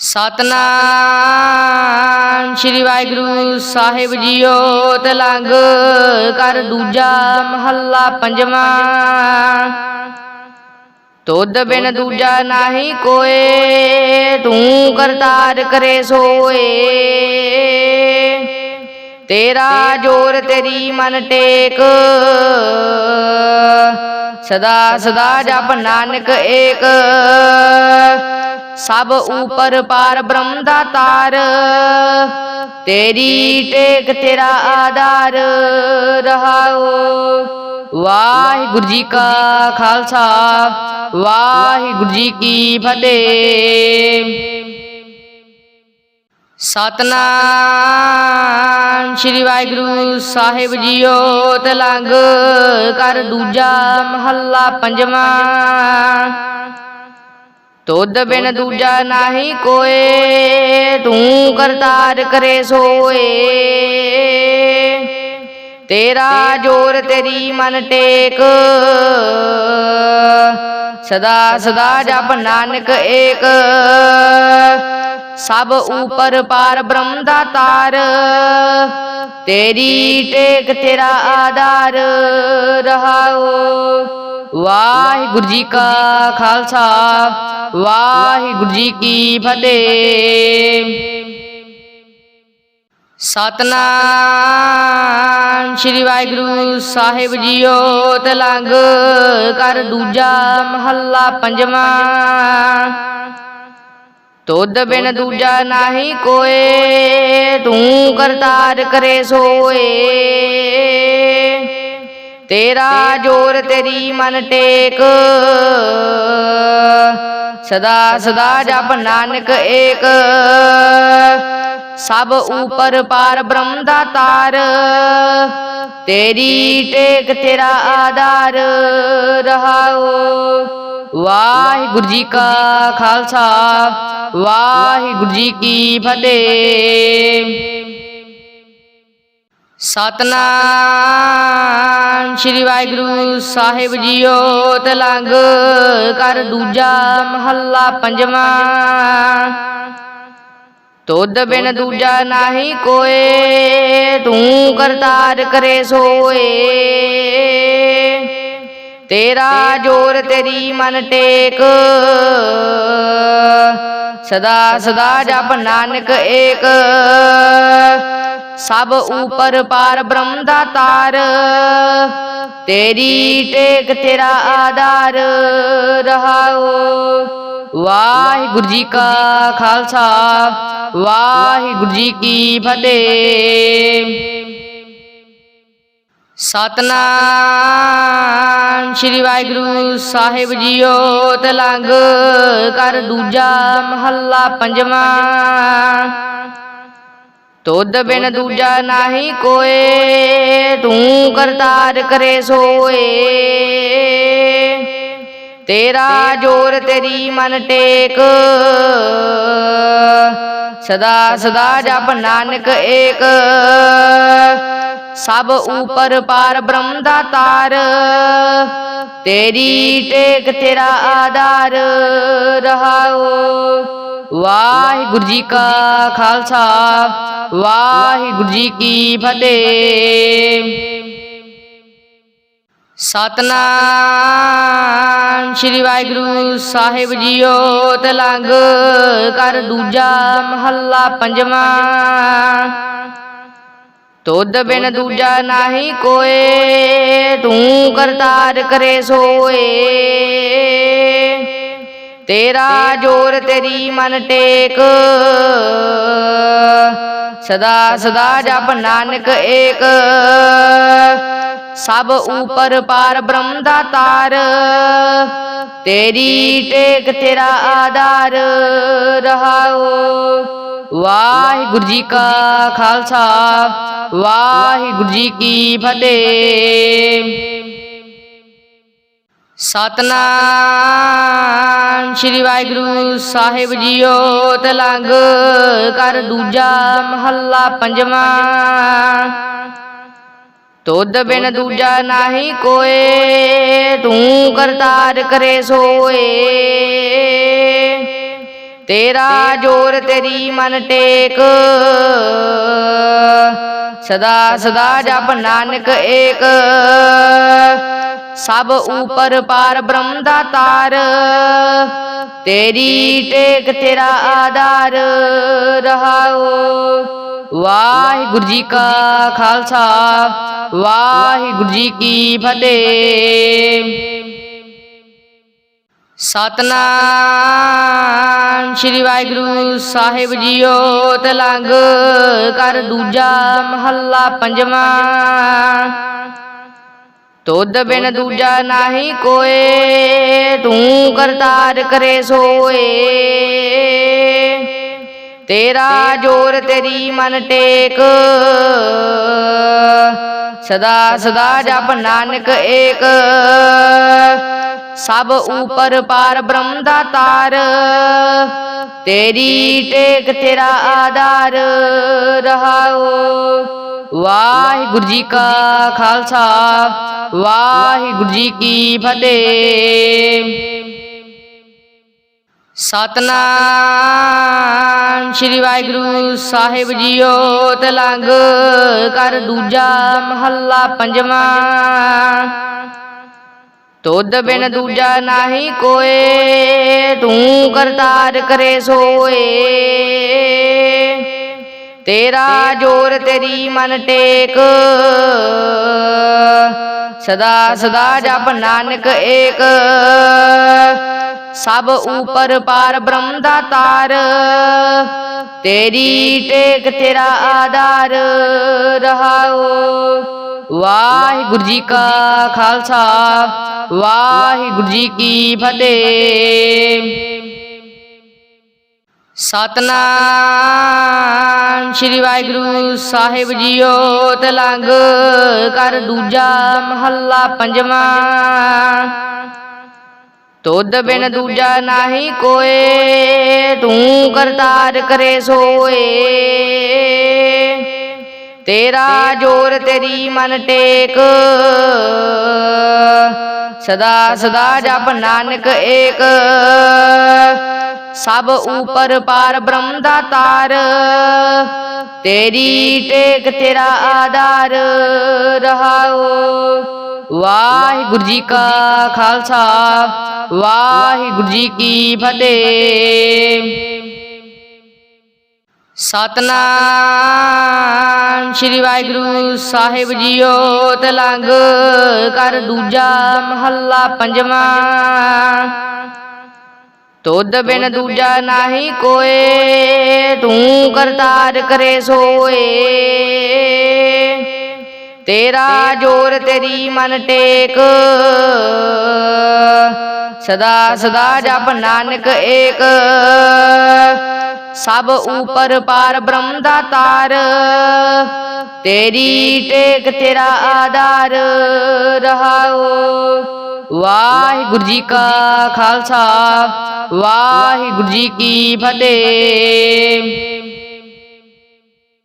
Satnam. Shri Waheguru Sahib JIO Tilang ਕਰ ਦੂਜਾ ਮਹੱਲਾ ਪੰਜਵਾਂ। ਤੁਧ ਬਿਨ ਦੂਜਾ ਨਾਹੀ ਕੋਏ, ਤੂੰ ਕਰਤਾਰ ਕਰੇ ਸੋਏ। ਤੇਰਾ ਜੋਰ ਤੇਰੀ ਮਨ ਟੇਕ। ਸਦਾ ਸਦਾ ਜਪ ਨਾਨਕ ਏਕ। ਸਭ ਉਪਰ ਪਾਰ ਬ੍ਰਹਮ ਦਾ ਤਾਰ। ਤੇਰੀ ਟੇਕ ਤੇਰਾ ਆਧਾਰ। ਰਹਾਓ। ਵਾਹਿਗੁਰੂ ਜੀ ਕਾ ਖਾਲਸਾ। ਵਾਹਿਗੁਰੂ ਜੀ ਕੀ ਫਤਿਹ। ਸਤਨਾਮ ਸ੍ਰੀ ਵਾਹਿਗੁਰੂ ਸਾਹਿਬ ਜੀਓ ਤਲੰਗ ਕਰ ਦੂਜਾ ਮਹੱਲਾ ਪੰਜਵਾਂ। ਤੁਧ ਬਿਨ ਦੂਜਾ ਨਾਹੀ ਕੋਏ, ਤੂੰ ਕਰਤਾਰ ਕਰੇ ਸੋਏ। ਤੇਰਾ ਜੋਰ ਤੇਰੀ ਮਨ ਟੇਕ। ਸਦਾ ਸਦਾ ਜਪ ਨਾਨਕ ਏਕ। ਸਭ ਉਪਰ ਪਾਰ ਬ੍ਰਹਮ ਦਾ ਤਾਰ। ਤੇਰੀ ਟੇਕ ਤੇਰਾ ਆਧਾਰ। ਰਹਾਓ। ਵਾਹਿਗੁਰੂ ਜੀ ਕਾ ਖਾਲਸਾ। ਵਾਹਿਗੁਰੂ ਜੀ ਕੀ ਫਤਿਹ। ਸਤਨਾਮ ਸ੍ਰੀ ਵਾਹਿਗੁਰੂ ਸਾਹਿਬ ਜੀਓ ਤਲੰਗ ਕਰ ਦੂਜਾ ਮਹੱਲਾ ਪੰਜਵਾਂ। ਤੁਧ ਬਿਨ ਦੂਜਾ ਨਾਹੀ ਕੋਏ ਤੂੰ ਕਰਤਾਰ ਕਰੇ ਸੋਏ। ਤੇਰਾ ਜੋਰ ਤੇਰੀ ਮਨ ਟੇਕ। ਸਦਾ ਸਦਾ ਜਪ ਨਾਨਕ ਏਕ। ਸਭ ਉਪਰ ਪਾਰ ਬ੍ਰਹਮ ਦਾ ਤਾਰ। ਤੇਰੀ। ਟੇਕ ਤੇਰਾ ਆਧਾਰ। ਰਹਾਓ। ਵਾਹਿਗੁਰੂ ਜੀ ਕਾ ਖਾਲਸਾ, ਵਾਹਿਗੁਰੂ ਜੀ ਕੀ ਫਤਿਹ। ਸਤਨਾਮ ਸ੍ਰੀ ਵਾਹਿਗੁਰੂ ਸਾਹਿਬ ਜੀਓ ਤਲੰਗ ਕਰ ਦੂਜਾ ਮਹੱਲਾ ਪੰਜਵਾਂ। ਤੁਧ ਬਿਨ ਦੂਜਾ ਨਾਹੀ ਕੋਏ, ਤੂੰ ਕਰਤਾਰ ਕਰੇ ਸੋਏ। ਤੇਰਾ ਜੋਰ ਤੇਰੀ ਮਨ ਟੇਕ। ਸਦਾ ਸਦਾ ਜਪ ਨਾਨਕ ਏਕ। ਸਭ ਉਪਰ ਪਾਰ ਬ੍ਰਹਮ ਦਾ ਤਾਰ। ਤੇਰੀ ਟੇਕ ਤੇਰਾ ਆਧਾਰ। ਰਹਾਓ। ਵਾਹਿਗੁਰੂ ਜੀ ਕਾ ਖਾਲਸਾ। ਵਾਹਿਗੁਰੂ ਜੀ ਕੀ ਫਤਿਹ। ਸਤਨਾਮ। ਸ੍ਰੀ ਵਾਹਿਗੁਰੂ ਸਾਹਿਬ ਜੀਓ ਤਲੰਗ ਕਰ ਦੂਜਾ ਮਹੱਲਾ ਪੰਜਵਾਂ। ਤੁਧ ਬਿਨ ਦੂਜਾ ਨਾਹੀ ਕੋਏ, ਤੂੰ ਕਰਤਾਰ ਕਰੇ ਸੋਏ। ਤੇਰਾ ਜੋਰ ਤੇਰੀ ਮਨ ਟੇਕ। ਸਦਾ ਸਦਾ ਜਪ ਨਾਨਕ ਏਕ। ਸਭ ਉਪਰ ਪਾਰ ਬ੍ਰਹਮ ਦਾ ਤਾਰ। ਤੇਰੀ ਟੇਕ ਤੇਰਾ ਆਧਾਰ। ਰਹਾਓ ਵਾਹਿਗੁਰੂ ਜੀ ਕਾ ਖਾਲਸਾ। ਵਾਹਿਗੁਰੂ ਜੀ ਕੀ ਫਤਿਹ। ਸਤਨਾਮ। ਸ੍ਰੀ ਵਾਹਿਗੁਰੂ ਸਾਹਿਬ ਜੀਓ ਤਲੰਗ ਕਰ ਦੂਜਾ ਮਹੱਲਾ ਪੰਜਵਾਂ। ਤੁਧ ਬਿਨ ਦੂਜਾ ਨਾਹੀ ਕੋਏ, ਤੂੰ ਕਰਤਾਰ ਕਰੇ ਸੋਏ। ਤੇਰਾ ਜੋਰ ਤੇਰੀ ਮਨ ਟੇਕ। ਸਦਾ ਸਦਾ ਜਪ ਨਾਨਕ ਏਕ। ਸਭ ਉਪਰ ਪਾਰ ਬ੍ਰਹਮ ਦਾ ਤਾਰ। ਤੇਰੀ ਟੇਕ ਤੇਰਾ ਆਧਾਰ। ਰਹਾਓ ਵਾਹਿਗੁਰੂ ਜੀ ਕਾ ਖਾਲਸਾ। ਵਾਹਿਗੁਰੂ ਜੀ ਕੀ ਫਤਿਹ। ਸਤਨਾਮ ਸ੍ਰੀ ਵਾਹਿਗੁਰੂ ਸਾਹਿਬ ਜੀਓ ਤਲੰਗ ਕਰ ਦੂਜਾ ਮਹੱਲਾ ਪੰਜਵਾਂ। ਤੁਧ ਬਿਨ ਦੂਜਾ ਨਾਹੀ ਕੋਏ ਤੂੰ ਕਰਤਾਰ ਕਰੇ ਸੋਏ। ਤੇਰਾ ਜੋਰ ਤੇਰੀ ਮਨ ਟੇਕ। ਸਦਾ ਸਦਾ ਜਪ ਨਾਨਕ ਏਕ। ਸਭ ਉਪਰ ਪਾਰ ਬ੍ਰਹਮ ਦਾ ਤਾਰ। ਤੇਰੀ ਟੇਕ ਤੇਰਾ ਆਧਾਰ। ਰਹਾਓ ਵਾਹਿਗੁਰੂ ਜੀ ਕਾ ਖਾਲਸਾ। ਵਾਹਿਗੁਰੂ ਜੀ ਕੀ ਫਤਿਹ। ਸਤਨਾਮ ਸ੍ਰੀ ਵਾਹਿਗੁਰੂ ਸਾਹਿਬ ਜੀਓ ਤਲੰਗ ਕਰ ਦੂਜਾ ਮਹੱਲਾ ਪੰਜਵਾਂ। ਤੁਧ ਬਿਨ ਦੂਜਾ ਨਾਹੀ ਕੋਏ ਤੂੰ ਕਰਤਾਰ ਕਰੇ ਸੋਏ। ਤੇਰਾ ਜੋਰ ਤੇਰੀ ਮਨ ਟੇਕ। ਸਦਾ ਸਦਾ ਜਪ ਨਾਨਕ ਏਕ। ਸਭ ਉਪਰ ਪਾਰ ਬ੍ਰਹਮ ਦਾ ਤਾਰ। ਤੇਰੀ ਟੇਕ ਤੇਰਾ ਆਧਾਰ। ਰਹਾਓ। ਵਾਹਿਗੁਰੂ ਜੀ ਕਾ ਖਾਲਸਾ। ਵਾਹਿਗੁਰੂ ਜੀ ਕੀ ਫਤਿਹ। ਸਤਨਾਮ। ਸ੍ਰੀ ਵਾਹਿਗੁਰੂ ਸਾਹਿਬ ਜੀਓ ਤਲੰਗ ਕਰ ਦੂਜਾ ਮਹੱਲਾ ਪੰਜਵਾਂ। ਤੁਧ ਬਿਨ ਦੂਜਾ ਨਾਹੀ ਕੋਏ, ਤੂੰ ਕਰਤਾਰ ਕਰੇ ਸੋਏ। ਤੇਰਾ ਜੋਰ ਤੇਰੀ ਮਨ ਟੇਕ। ਸਦਾ ਸਦਾ ਜਪ ਨਾਨਕ ਏਕ। ਸਭ ਉਪਰ ਪਾਰ ਬ੍ਰਹਮ ਦਾ ਤਾਰ ਤੇਰੀ ਟੇਕ ਤੇਰਾ ਆਧਾਰ ਰਹਾਓ। ਵਾਹਿਗੁਰੂ ਜੀ ਕਾ ਖਾਲਸਾ, ਵਾਹਿਗੁਰੂ ਜੀ ਕੀ ਫਤਿਹ। ਸਤਨਾਮ ਸ੍ਰੀ ਵਾਹਿਗੁਰੂ ਸਾਹਿਬ ਜੀਓ, ਤਲੰਗ ਕਰ ਦੂਜਾ ਮਹੱਲਾ ਪੰਜਵਾਂ। ਤੁਧ ਬਿਨ ਦੂਜਾ ਨਾਹੀ ਕੋਏ ਤੂੰ ਕਰਤਾਰ ਕਰੇ ਸੋਏ। ਤੇਰਾ ਜੋਰ ਤੇਰੀ ਮਨ ਟੇਕ। ਸਦਾ ਸਦਾ ਜਪ ਨਾਨਕ ਏਕ। ਸਭ ਉਪਰ ਪਾਰ ਬ੍ਰਹਮ ਦਾ ਤਾਰ। ਤੇਰੀ। ਟੇਕ ਤੇਰਾ ਆਧਾਰ। ਰਹਾਓ। ਵਾਹਿਗੁਰੂ ਜੀ ਕਾ ਖਾਲਸਾ, ਵਾਹਿਗੁਰੂ ਜੀ ਕੀ ਫਤਿਹ। ਸਤਨਾਮ ਸ੍ਰੀ ਵਾਹਿਗੁਰੂ ਸਾਹਿਬ ਜੀਓ ਤਲੰਗ ਕਰ ਦੂਜਾ ਮਹੱਲਾ ਪੰਜਵਾਂ। ਤੁਧ ਬਿਨ ਦੂਜਾ ਨਾਹੀ ਕੋਏ, ਤੂੰ ਕਰਤਾਰ ਕਰੇ ਸੋਏ। ਤੇਰਾ ਜੋਰ ਤੇਰੀ ਮਨ ਟੇਕ। ਸਦਾ ਸਦਾ ਜਪ ਨਾਨਕ ਏਕ। ਸਭ ਉਪਰ ਪਾਰ ਬ੍ਰਹਮ ਦਾ ਤਾਰ। ਤੇਰੀ ਟੇਕ ਤੇਰਾ ਆਧਾਰ। ਰਹਾਓ। ਵਾਹਿਗੁਰੂ ਜੀ ਕਾ ਖਾਲਸਾ। ਵਾਹਿਗੁਰੂ ਜੀ ਕੀ ਫਤਿਹ।